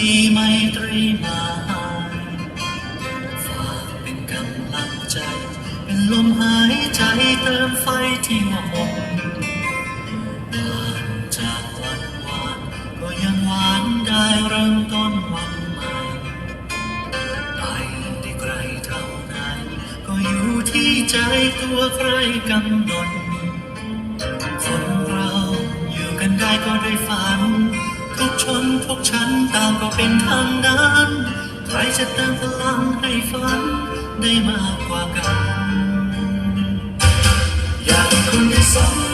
ีไม่ตรีมาฝากเป็นกำลังใจ เป็นลมหายใจเติมไฟที่ว่าหมดผ่านจากวันวานก็ยังหวานได้เริ่มต้นวันใหม่ไปได้ไกลเท่าไหนก็อยู่ที่ใจตัวใครกำหนดคนเราอยู่กันได้ก็ด้วยฝัน ทุกชนทุกชั้นต่างก็เป็นทางนั้นใครจะเติมพลังให้ฝันได้มากกว่ากัน อยากให้คุณได้สมดั